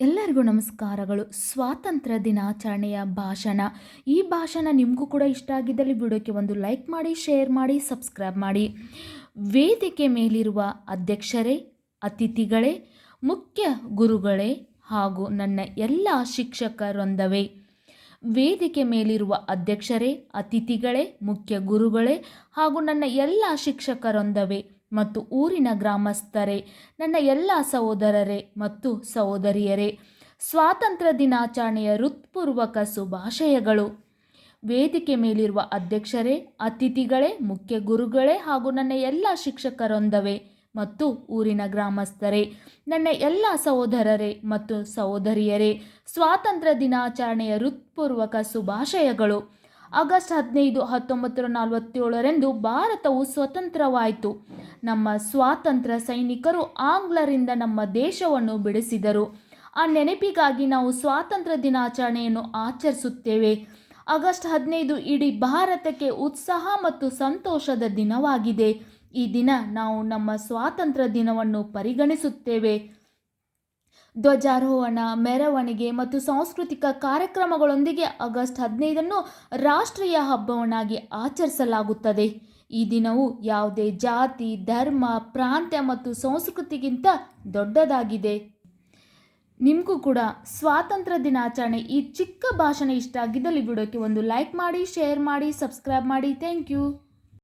ಎಲ್ಲರಿಗೂ ನಮಸ್ಕಾರಗಳು. ಸ್ವಾತಂತ್ರ್ಯ ದಿನಾಚರಣೆಯ ಭಾಷಣ. ಈ ಭಾಷಣ ನಿಮಗೂ ಕೂಡ ಇಷ್ಟ ಆಗಿದ್ದಲ್ಲಿ ವಿಡಿಯೋಕ್ಕೆ ಒಂದು ಲೈಕ್ ಮಾಡಿ, ಶೇರ್ ಮಾಡಿ, ಸಬ್ಸ್ಕ್ರೈಬ್ ಮಾಡಿ. ವೇದಿಕೆ ಮೇಲಿರುವ ಅಧ್ಯಕ್ಷರೇ, ಅತಿಥಿಗಳೇ, ಮುಖ್ಯ ಗುರುಗಳೇ ಹಾಗೂ ನನ್ನ ಎಲ್ಲ ಶಿಕ್ಷಕರೊಂದವೇ, ವೇದಿಕೆ ಮೇಲಿರುವ ಅಧ್ಯಕ್ಷರೇ, ಅತಿಥಿಗಳೇ, ಮುಖ್ಯ ಗುರುಗಳೇ ಹಾಗೂ ನನ್ನ ಎಲ್ಲ ಶಿಕ್ಷಕರೊಂದವೇ ಮತ್ತು ಊರಿನ ಗ್ರಾಮಸ್ಥರೇ, ನನ್ನ ಎಲ್ಲ ಸಹೋದರರೇ ಮತ್ತು ಸಹೋದರಿಯರೇ, ಸ್ವಾತಂತ್ರ್ಯ ದಿನಾಚರಣೆಯ ಹೃತ್ಪೂರ್ವಕ ಶುಭಾಶಯಗಳು. ವೇದಿಕೆ ಮೇಲಿರುವ ಅಧ್ಯಕ್ಷರೇ, ಅತಿಥಿಗಳೇ, ಮುಖ್ಯ ಗುರುಗಳೇ ಹಾಗೂ ನನ್ನ ಎಲ್ಲ ಶಿಕ್ಷಕರೊಂದವೇ ಮತ್ತು ಊರಿನ ಗ್ರಾಮಸ್ಥರೇ, ನನ್ನ ಎಲ್ಲ ಸಹೋದರರೇ ಮತ್ತು ಸಹೋದರಿಯರೇ, ಸ್ವಾತಂತ್ರ್ಯ ದಿನಾಚರಣೆಯ ಹೃತ್ಪೂರ್ವಕ ಶುಭಾಶಯಗಳು. ಆಗಸ್ಟ್ ಹದಿನೈದು ಹತ್ತೊಂಬತ್ತು ನಲವತ್ತೇಳರಂದು ಭಾರತವು ಸ್ವತಂತ್ರವಾಯಿತು. ನಮ್ಮ ಸ್ವಾತಂತ್ರ್ಯ ಸೈನಿಕರು ಆಂಗ್ಲರಿಂದ ನಮ್ಮ ದೇಶವನ್ನು ಬಿಡಿಸಿದರು. ಆ ನೆನಪಿಗಾಗಿ ನಾವು ಸ್ವಾತಂತ್ರ್ಯ ದಿನಾಚರಣೆಯನ್ನು ಆಚರಿಸುತ್ತೇವೆ. ಆಗಸ್ಟ್ ಹದಿನೈದು ಇಡೀ ಭಾರತಕ್ಕೆ ಉತ್ಸಾಹ ಮತ್ತು ಸಂತೋಷದ ದಿನವಾಗಿದೆ. ಈ ದಿನ ನಾವು ನಮ್ಮ ಸ್ವಾತಂತ್ರ್ಯ ದಿನವನ್ನು ಪರಿಗಣಿಸುತ್ತೇವೆ. ಧ್ವಜಾರೋಹಣ, ಮೆರವಣಿಗೆ ಮತ್ತು ಸಾಂಸ್ಕೃತಿಕ ಕಾರ್ಯಕ್ರಮಗಳೊಂದಿಗೆ ಆಗಸ್ಟ್ ಹದಿನೈದನ್ನು ರಾಷ್ಟ್ರೀಯ ಹಬ್ಬವನ್ನಾಗಿ ಆಚರಿಸಲಾಗುತ್ತದೆ. ಈ ದಿನವು ಯಾವುದೇ ಜಾತಿ, ಧರ್ಮ, ಪ್ರಾಂತ್ಯ ಮತ್ತು ಸಂಸ್ಕೃತಿಗಿಂತ ದೊಡ್ಡದಾಗಿದೆ. ನಿಮಗೂ ಕೂಡ ಸ್ವಾತಂತ್ರ್ಯ ದಿನಾಚರಣೆ ಈ ಚಿಕ್ಕ ಭಾಷಣ ಇಷ್ಟ ಆಗಿದ್ದಲ್ಲಿ ವಿಡಿಯೋಕ್ಕೆ ಒಂದು ಲೈಕ್ ಮಾಡಿ, ಶೇರ್ ಮಾಡಿ, ಸಬ್ಸ್ಕ್ರೈಬ್ ಮಾಡಿ. Thank you.